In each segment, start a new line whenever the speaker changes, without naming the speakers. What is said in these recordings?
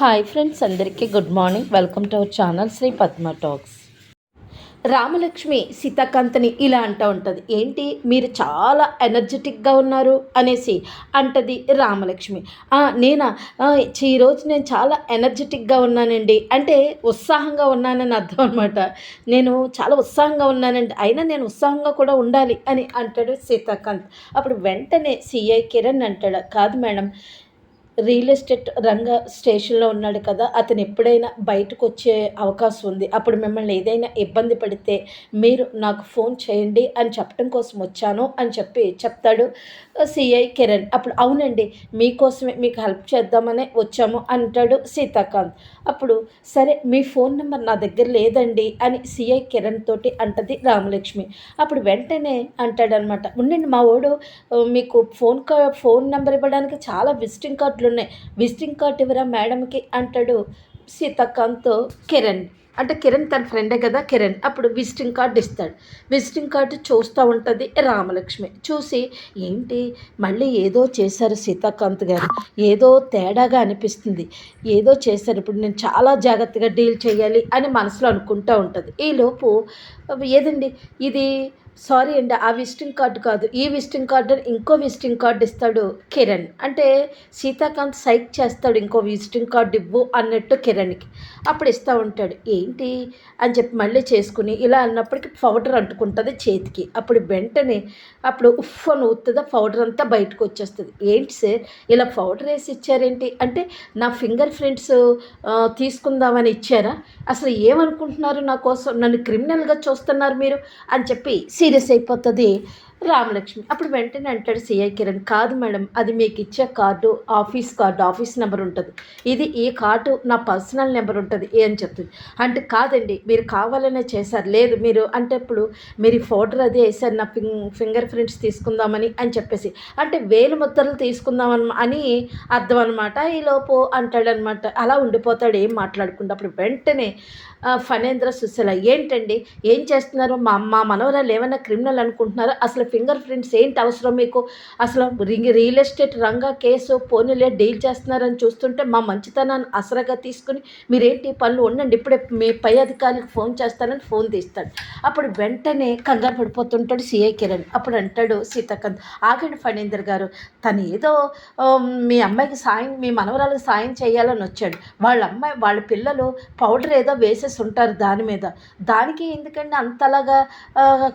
Hi friends అందరికీ good morning. Welcome to our channel Sri Padma talks. Ramalakshmi సీతాకాంతని ఇలా అంటూ ఉంటుంది. ఏంటి? మీరు చాలా ఎనర్జెటిక్గా ఉన్నారు అనేసి అంటది రామలక్ష్మి. నేనా? ఆ, ఈరోజు నేను చాలా ఎనర్జెటిక్గా ఉన్నానండి. అంటే ఉత్సాహంగా ఉన్నానని అర్థం అనమాట నేను చాలా ఉత్సాహంగా ఉన్నానండి. అయినా నేను ఉత్సాహంగా కూడా ఉండాలి అని అంటాడు సీతాకాంత్. అప్పుడు వెంటనే సిఐ కిరణ్ అంటాడు. కాదు మేడం రియల్ ఎస్టేట్ రంగ స్టేషన్లో ఉన్నాడు కదా అతను ఎప్పుడైనా బయటకు వచ్చే అవకాశం ఉంది. అప్పుడు మిమ్మల్ని ఏదైనా ఇబ్బంది పడితే మీరు నాకు ఫోన్ చేయండి అని చెప్పడం కోసం వచ్చాను అని చెప్పి చెప్తాడు సిఐ కిరణ్. అప్పుడు అవునండి మీకోసమే మీకు హెల్ప్ చేద్దామనే వచ్చాము అంటాడు సీతాకాంత్. అప్పుడు సరే మీ ఫోన్ నెంబర్ నా దగ్గర లేదండి అని సిఐ కిరణ్ తోటి అంటది రామలక్ష్మి. అప్పుడు వెంటనే అంటాడనమాట ఉండండి మా వాడు మీకు ఫోన్ ఫోన్ నెంబర్ ఇవ్వడానికి చాలా విజిటింగ్ కార్డులు ఉన్నాయి విజిటింగ్ కార్డ్ ఇవ్వరా మేడంకి? అంటాడు సీతాకాంత్ కిరణ్. అంటే కిరణ్ తన ఫ్రెండే కదా కిరణ్. అప్పుడు విజిటింగ్ కార్డు ఇస్తాడు. విజిటింగ్ కార్డు చూస్తూ ఉంటుంది రామలక్ష్మి. చూసి ఏంటి? మళ్ళీ ఏదో చేశారు సీతాకాంత్ గారు. ఏదో తేడాగా అనిపిస్తుంది. ఏదో చేశారు. ఇప్పుడు నేను చాలా జాగ్రత్తగా డీల్ చేయాలి అని మనసులో అనుకుంటూ ఉంటుంది. ఈలోపు ఏదండి? ఇది సారీ అండి ఆ విజిటింగ్ కార్డు కాదు. ఈ విజిటింగ్ కార్డు అని ఇంకో విజిటింగ్ కార్డు ఇస్తాడు కిరణ్. అంటే సీతాకాంత్ సైక్ చేస్తాడు ఇంకో విజిటింగ్ కార్డు ఇవ్వు అన్నట్టు కిరణ్కి. అప్పుడు ఇస్తూ ఉంటాడు. ఏంటి? అని చెప్పి మళ్ళీ చేసుకుని ఇలా అన్నప్పటికి పౌడర్ అంటుకుంటుంది చేతికి. అప్పుడు వెంటనే అప్పుడు ఉఫ్ అని పౌడర్ అంతా బయటకు వచ్చేస్తుంది. ఏంటి సార్? ఇలా పౌడర్ వేసి ఇచ్చారేంటి? అంటే నా ఫింగర్ ప్రింట్స్ తీసుకుందామని ఇచ్చారా? అసలు ఏమనుకుంటున్నారు నా కోసం? నన్ను క్రిమినల్గా చూస్తున్నారు మీరు అని చెప్పి serious అయిపోతుంది Ramalakshmi. అప్పుడు వెంటనే అంటాడు సిఐ కిరణ్ కాదు మేడం అది మీకు ఇచ్చే card office card office number ఉంటుంది. ఇది ఈ కార్డు నా పర్సనల్ నెంబర్ ఉంటుంది ఏ అని చెప్తుంది. అంటే కాదండి మీరు కావాలనే చేశారు. లేదు మీరు అంటే ఇప్పుడు మీరు ఫోటో అది వేసారు నా ఫింగ్ ఫింగర్ ప్రింట్స్ తీసుకుందామని అని చెప్పేసి. అంటే వేలు ముద్రలు తీసుకుందామని అని అర్థం అనమాట ఈలోపు అంటాడనమాట అలా ఉండిపోతాడు ఏం మాట్లాడకుండా. అప్పుడు వెంటనే ఫనేంద్ర ఫణేంద్ర సుశల ఏంటండి ఏం చేస్తున్నారు? మా మా మనవరాలు ఏమైనా క్రిమినల్ అనుకుంటున్నారో? అసలు ఫింగర్ ప్రింట్స్ ఏంటి అవసరం మీకు? అసలు రింగ్ రియల్ ఎస్టేట్ రంగా కేసు పోనీలే డీల్ చేస్తున్నారని చూస్తుంటే మా మంచితనాన్ని అసరగా తీసుకుని మీరేంటి పనులు ఉండండి ఇప్పుడే మీ పై అధికారులకు ఫోన్ చేస్తానని ఫోన్ తీస్తాడు. అప్పుడు వెంటనే కంగారు పడిపోతుంటాడు సిఐ కిరణ్. అప్పుడు అంటాడు సీతాకాంత్ ఆగండి ఫణేందర్ గారు తను ఏదో మీ అమ్మాయికి సాయం మీ మనవరాలకు సాయం చేయాలని వచ్చాడు. వాళ్ళ అమ్మాయి వాళ్ళ పిల్లలు పౌడర్ ఏదో వేసేసి ఉంటారు దాని మీద. దానికి ఎందుకంటే అంతలాగా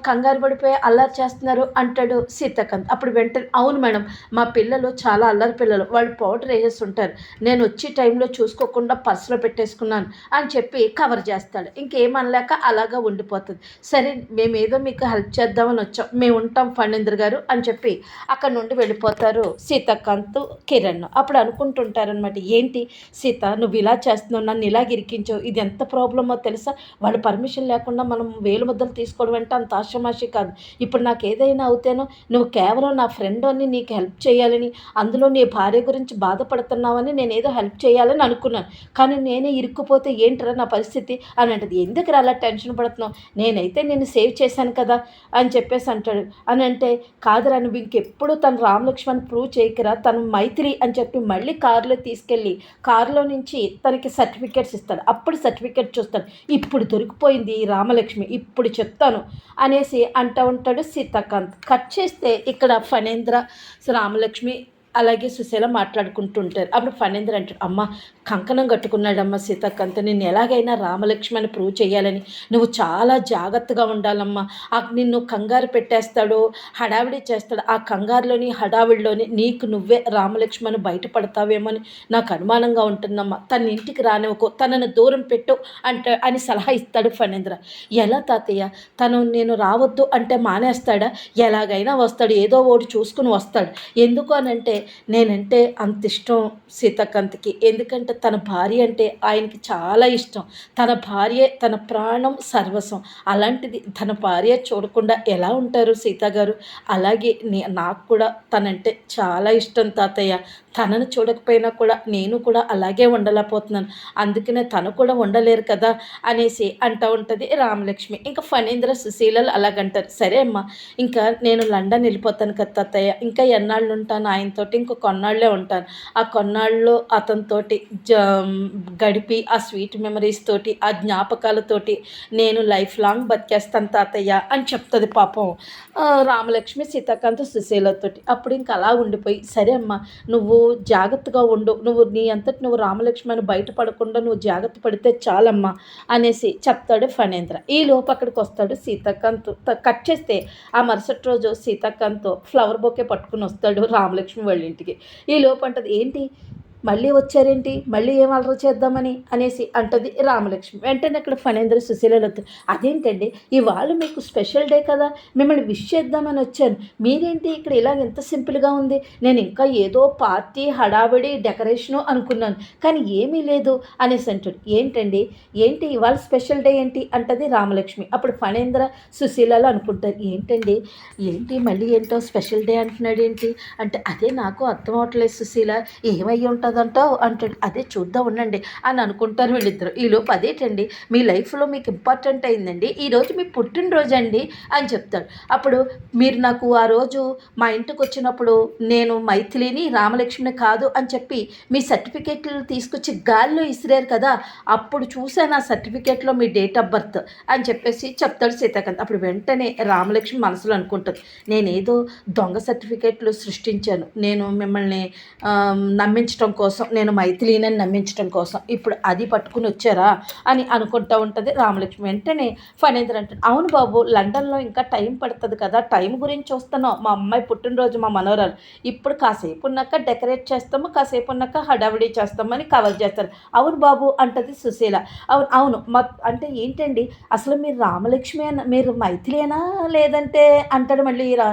కంగారు పడిపోయి అల్లరి చేస్తున్నారు? అంటాడు సీతాకాంత్. అప్పుడు వెంటనే అవును మేడం మా పిల్లలు చాలా అల్లరి పిల్లలు వాళ్ళు పౌడర్ వేసేసి ఉంటారు నేను వచ్చే టైంలో చూసుకోకుండా పర్సులో పెట్టేసుకున్నాను అని చెప్పి కవర్ చేస్తాడు. ఇంకేమనలేక అలాగా ఉండిపోతుంది. సరే మేము ఏదో మీకు హెల్ప్ చేద్దామని వచ్చాం. మేము ఉంటాం ఫణేంద్ర గారు అని చెప్పి అక్కడ నుండి వెళ్ళిపోతారు సీతాకాంత్ కిరణ్. అప్పుడు అనుకుంటుంటారనమాట ఏంటి సీత నువ్వు ఇలా చేస్తున్నావు నన్ను ఇలా ఇరికించావు ఇది ఎంత ప్రాబ్లమో తెలుసా? వాళ్ళ పర్మిషన్ లేకుండా మనం వేలు ముద్దలు తీసుకోవడం అంటే అంత ఆశమాషి కాదు. ఇప్పుడు నాకు ఏదైనా అవుతేనో నువ్వు కేవలం నా ఫ్రెండ్ అని నీకు హెల్ప్ చేయాలని అందులో నీ భార్య గురించి బాధపడుతున్నావని నేను ఏదో హెల్ప్ చేయాలని అనుకున్నాను. కానీ నేనే ఇరుక్కుపోతే ఏంటరా నా పరిస్థితి అని అంటది ఎందుకు అలా టెన్షన్ పడుతున్నావు? నేనైతే నేను సేవ్ చేశాను కదా అని చెప్పేసి అంటాడు. అని అంటే కాదురా నువ్వు ఇంకెప్పుడు తను రామలక్ష్మణ్ ప్రూవ్ చేయకరా. తను మైత్రి అని చెప్పి మళ్ళీ కారులో తీసుకెళ్ళి కారులో నుంచి తనకి సర్టిఫికేట్స్ ఇస్తాడు. అప్పుడు సర్టిఫికేట్ చూస్తాడు. ఇప్పుడు దొరికిపోయింది రామలక్ష్మి. ఇప్పుడు చెప్తాను అనేసి అంటూ ఉంటాడు సీతాకాంత్ కట్ చేస్తే ఇక్కడ ఫణేంద్ర రామలక్ష్మి అలాగే సుశీల మాట్లాడుకుంటుంటారు. అప్పుడు ఫణేంద్ర అంటాడు అమ్మ కంకణం కట్టుకున్నాడమ్మ సీతాకంత నేను ఎలాగైనా రామలక్ష్మణ్ ప్రూవ్ చేయాలని. నువ్వు చాలా జాగ్రత్తగా ఉండాలమ్మా. నిన్ను కంగారు పెట్టేస్తాడు హడావిడి చేస్తాడు. ఆ కంగారులోని హడావిడిలోని నీకు నువ్వే రామలక్ష్మణ్ బయటపడతావేమో అని నాకు అనుమానంగా ఉంటుందమ్మా. తన ఇంటికి రానివ్వకు తనను దూరం పెట్టు అంటే అని సలహా ఇస్తాడు ఫణేంద్ర. ఎలా తాతయ్య? తను నేను రావద్దు అంటే మానేస్తాడా? ఎలాగైనా వస్తాడు ఏదో ఒకటి చూసుకుని వస్తాడు. ఎందుకు అని అంటే నేనంటే అంత ఇష్టం సీతాకాంత్కి. ఎందుకంటే తన భార్య అంటే ఆయనకి చాలా ఇష్టం. తన భార్య తన ప్రాణం సర్వస్వం. అలాంటిది తన భార్య చూడకుండా ఎలా ఉంటారు సీత గారు అలాగే నే- నాకు కూడా తనంటే చాలా ఇష్టం తాతయ్య. తనను చూడకపోయినా కూడా నేను కూడా అలాగే ఉండలేకపోతున్నాను. అందుకనే తను కూడా ఉండలేరు కదా అనేసి అంటూ ఉంటుంది రామలక్ష్మి. ఇంకా ఫణీంద్ర సుశీలలు అలాగంటారు. సరే అమ్మా ఇంకా నేను లండన్ వెళ్ళిపోతాను కదా తాతయ్య. ఇంకా ఎన్నాళ్ళు ఉంటాను ఆయనతోటి? అతనితోటి ఇంకో కొన్నాళ్ళే ఉంటాను. ఆ కొన్నాళ్ళు అతనితోటి జ గడిపి ఆ స్వీట్ మెమరీస్ తోటి ఆ జ్ఞాపకాలతోటి నేను లైఫ్ లాంగ్ బతికేస్తాను తాతయ్య అని చెప్తుంది పాపం. రామలక్ష్మి సీతాకాంత్ సుశీలతోటి. అప్పుడు ఇంకా అలా ఉండిపోయి సరే అమ్మా నువ్వు జాగ్రత్తగా ఉండు. నువ్వు నీ అంతటి నువ్వు రామలక్ష్మి అని బయటపడకుండా నువ్వు జాగ్రత్త పడితే చాలమ్మా అనేసి చెప్తాడు ఫణేంద్ర. ఈ లోపు అక్కడికి వస్తాడు సీతాకాంత్. కట్ చేస్తే ఆ మరుసటి రోజు సీతాకాంత్ ఫ్లవర్ బొకే పట్టుకుని వస్తాడు రామలక్ష్మి వెళ్ళి ఇంటికి. ఈ లోపు అంటది ఏంటి? మళ్ళీ వచ్చారేంటి? మళ్ళీ ఏం అలర చేద్దామని? అనేసి అంటది రామలక్ష్మి. వెంటనే అక్కడ ఫణేంద్ర సుశీలలు అదేంటండి? ఇవాళ మీకు స్పెషల్ డే కదా మిమ్మల్ని విష్ చేద్దామని వచ్చాను. మీరేంటి ఇక్కడ ఇలా ఎంత సింపుల్గా ఉంది? నేను ఇంకా ఏదో పార్టీ హడావిడి డెకరేషను అనుకున్నాను కానీ ఏమీ లేదు అనేసి అంటాడు. ఏంటండి? ఏంటి ఇవాళ స్పెషల్ డే ఏంటి? అంటది రామలక్ష్మి. అప్పుడు ఫణేంద్ర సుశీలలు అనుకుంటారు. ఏంటండి? ఏంటి మళ్ళీ ఏంటో స్పెషల్ డే అంటున్నాడు ఏంటి? అంటే అదే నాకు అర్థం అవట్లేదు సుశీల. ఏమై ఉంటుందంటావు? అంటాడు అదే చూద్దాం ఉండండి అని అనుకుంటారు వీళ్ళిద్దరు. ఈలోపు అదేటండి? మీ లైఫ్లో మీకు ఇంపార్టెంట్ అయిందండి. ఈరోజు మీ పుట్టినరోజు అండి అని చెప్తాడు. అప్పుడు మీరు నాకు ఆ రోజు మా ఇంటికి వచ్చినప్పుడు నేను మైథిలిని రామలక్ష్మిని కాదు అని చెప్పి మీ సర్టిఫికేట్లు తీసుకొచ్చి గాల్లో ఇసిరారు కదా అప్పుడు చూశాను ఆ సర్టిఫికేట్లో మీ డేట్ ఆఫ్ బర్త్ అని చెప్పేసి చెప్తాడు సీతాకాంత్. అప్పుడు వెంటనే రామలక్ష్మి మనసులో అనుకుంటుంది. నేనేదో దొంగ సర్టిఫికేట్లు సృష్టించాను. నేను మిమ్మల్ని నమ్మించడం కోసం కోసం నేను మైథిలీనని నమ్మించడం కోసం ఇప్పుడు అది పట్టుకుని వచ్చారా అని అనుకుంటూ ఉంటుంది రామలక్ష్మి. వెంటనే ఫణేంద్ర అంటాడు అవును బాబు లండన్లో ఇంకా టైం పడుతుంది కదా టైం గురించి చూస్తున్నావు. మా అమ్మాయి పుట్టినరోజు మా మనోరాలు ఇప్పుడు కాసేపు ఉన్నాక డెకరేట్ చేస్తాము కాసేపు ఉన్నాక హడావిడి చేస్తామని కవర్ చేస్తారు. అవును బాబు అంటది సుశీల. అవును అవును మా అంటే ఏంటండి అసలు మీరు రామలక్ష్మి అన్న మీరు మైథిలేనా లేదంటే? అంటాడు మళ్ళీ రా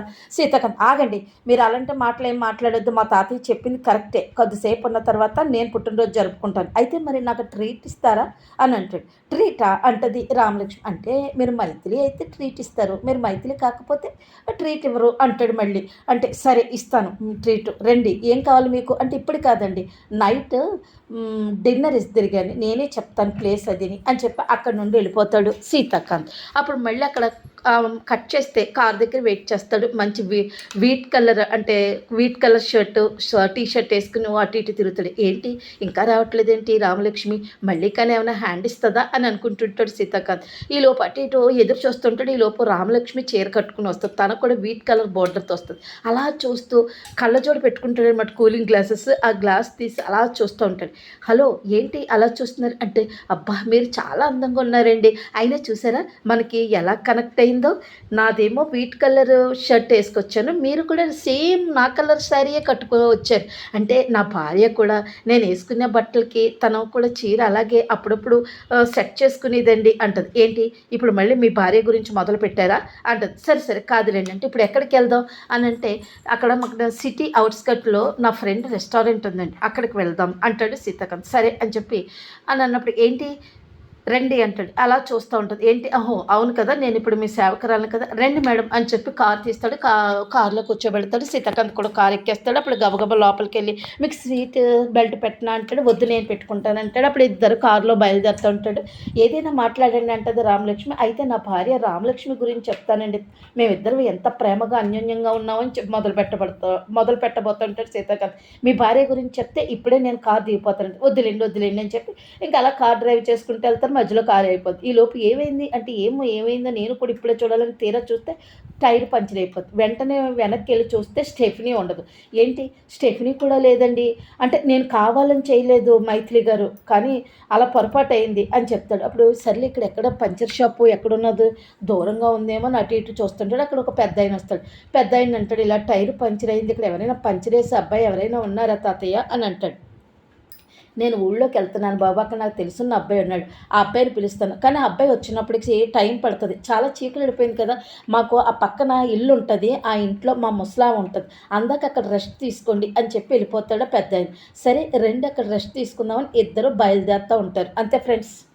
ఆగండి మీరు అలాంటి మాటలు ఏం మాట్లాడొద్దు. మా తాతయ్య చెప్పింది కరెక్టే. కొద్దిసేపు ఉన్న తర్వాత నేను పుట్టినరోజు జరుపుకుంటాను. అయితే మరి నాకు ట్రీట్ ఇస్తారా? అని అంటాడు. ట్రీటా? అంటది రామలక్ష్మి. అంటే మీరు మైథిలి అయితే ట్రీట్ ఇస్తారు. మీరు మైథిలి కాకపోతే ట్రీట్ ఇవ్వరు అంటాడు మళ్ళీ. అంటే సరే ఇస్తాను. ట్రీట్. రండి. ఏం కావాలి మీకు? అంటే ఇప్పుడు కాదండి. నైట్ డిన్నర్ ఇద్దరు కానీ నేనే చెప్తాను ప్లేస్ అదిని అని చెప్పి అక్కడ నుండి వెళ్ళిపోతాడు సీతాకాంత్. అప్పుడు మళ్ళీ అక్కడ కట్ చేస్తే కార్ దగ్గర వెయిట్ చేస్తాడు. మంచి వీ వీట్ కలర్ అంటే wheat colour shirt T shirt వేసుకుని అటు ఇటు తిరుగుతాడు. ఏంటి? ఇంకా రావట్లేదు ఏంటి రామలక్ష్మి? మళ్ళీ కానీ ఏమైనా హ్యాండ్ ఇస్తుందా అని అనుకుంటుంటాడు సీతాకాంత్. ఈ లోపు అటు ఇటు ఎదురు చూస్తుంటాడు. ఈ లోపు రామలక్ష్మి చీర కట్టుకుని వస్తుంది తనకు కూడా వీట్ కలర్ బోర్డర్తో వస్తుంది. అలా చూస్తూ కళ్ళజోడు పెట్టుకుంటాడు అనమాట కూలింగ్ గ్లాసెస్ ఆ గ్లాస్ తీసి అలా చూస్తూ ఉంటాడు. హలో ఏంటి అలా చూస్తున్నారు? అంటే అబ్బా మీరు చాలా అందంగా ఉన్నారండి. అయినా చూసారా మనకి ఎలా కనెక్ట్ అయిందో? నాదేమో వీట్ కలర్ షర్ట్ వేసుకొచ్చాను. మీరు కూడా సేమ్ నా కలర్ శారీయే కట్టుకో వచ్చారు అంటే నా భార్య కూడా నేను వేసుకునే బట్టలకి తను కూడా చీర అలాగే అప్పుడప్పుడు సెట్ చేసుకునేదండి అంటది. ఏంటి? ఇప్పుడు మళ్ళీ మీ భార్య గురించి మొదలు పెట్టారా? అంటది. సరే సరే కాదులేండి. అంటే ఇప్పుడు ఎక్కడికి వెళ్దాం? అని అంటే అక్కడ మాకు సిటీ అవుట్స్కట్లో నా ఫ్రెండ్ రెస్టారెంట్ ఉందండి. అక్కడికి వెళ్దాం అంటాడు సీతాకాంత్ సరే అని చెప్పి అని అన్నప్పుడు ఏంటి? రండి అంటాడు. అలా చూస్తూ ఉంటుంది. ఏంటి? అహో అవును కదా నేను ఇప్పుడు మీ సేవకురాలను కదా. రండి మేడం అని చెప్పి కార్ తీస్తాడు. కా కారులో కూర్చోబెడతాడు. సీతాకాంత్ కూడా కార్ ఎక్కేస్తాడు. అప్పుడు గబగబా లోపలికి వెళ్ళి మీకు సీట్ బెల్ట్ పెట్టినా? అంటాడు. వద్దు నేను పెట్టుకుంటాను. అంటాడు. అప్పుడు ఇద్దరు కారులో బయలుదేరుతూ ఉంటాడు. ఏదైనా మాట్లాడండి అంటది రామలక్ష్మి. అయితే నా భార్య రామలక్ష్మి గురించి చెప్తానండి. మేమిద్దరం ఎంత ప్రేమగా అన్యోన్యంగా ఉన్నామని చెప్పి మొదలు పెట్టబడతా మొదలు పెట్టబోతుంటాడు సీతాకాంత్. మీ భార్య గురించి చెప్తే ఇప్పుడే నేను కార్ దిగిపోతానండి. వద్దులేండి వద్దులేండి అని చెప్పి ఇంకా అలా కార్ డ్రైవ్ చేసుకుంటూ వెళ్తారు మధ్యలో కార్ అయిపోద్ది. ఈ లోపు ఏమైంది అంటే ఏమో ఏమైందో నేను కూడా ఇప్పుడే చూడాలని తీరా చూస్తే టైర్ పంచర్ అయిపోద్ది. వెంటనే వెనక్కి వెళ్ళి చూస్తే స్టెఫినీ ఉండదు. ఏంటి? స్టెఫినీ కూడా లేదండి. అంటే నేను కావాలని చేయలేదు మైథిలి గారు కానీ అలా పొరపాటు అయింది అని చెప్తాడు. అప్పుడు సర్లే ఇక్కడ ఎక్కడ పంచర్ షాపు ఎక్కడున్నది? దూరంగా ఉందేమో అని అటు ఇటు చూస్తుంటాడు. అక్కడ ఒక పెద్ద ఆయన వస్తాడు. పెద్ద ఆయన అంటాడు ఇలా టైర్ పంచర్ అయింది. ఇక్కడ ఎవరైనా పంచర్ వేసే అబ్బాయి ఎవరైనా ఉన్నారా తాతయ్య? అని అంటాడు. నేను ఊళ్ళోకి వెళ్తున్నాను బాబు అక్కడ నాకు తెలుసున్న అబ్బాయి ఉన్నాడు. ఆ అబ్బాయిని పిలుస్తాను. కానీ ఆ అబ్బాయి వచ్చినప్పటికి టైం పడుతుంది? చాలా చీకటి పడిపోయింది కదా. మాకు ఆ పక్కన ఇల్లు ఉంటుంది ఆ ఇంట్లో మా ముసలాం ఉంటుంది. అందాక అక్కడ రెస్ట్ తీసుకోండి అని చెప్పి వెళ్ళిపోతాడు పెద్ద ఆయన. సరే రెండు అక్కడ రెస్ట్ తీసుకుందామని ఇద్దరు బయలుదేరుతూ ఉంటారు. అంతే ఫ్రెండ్స్.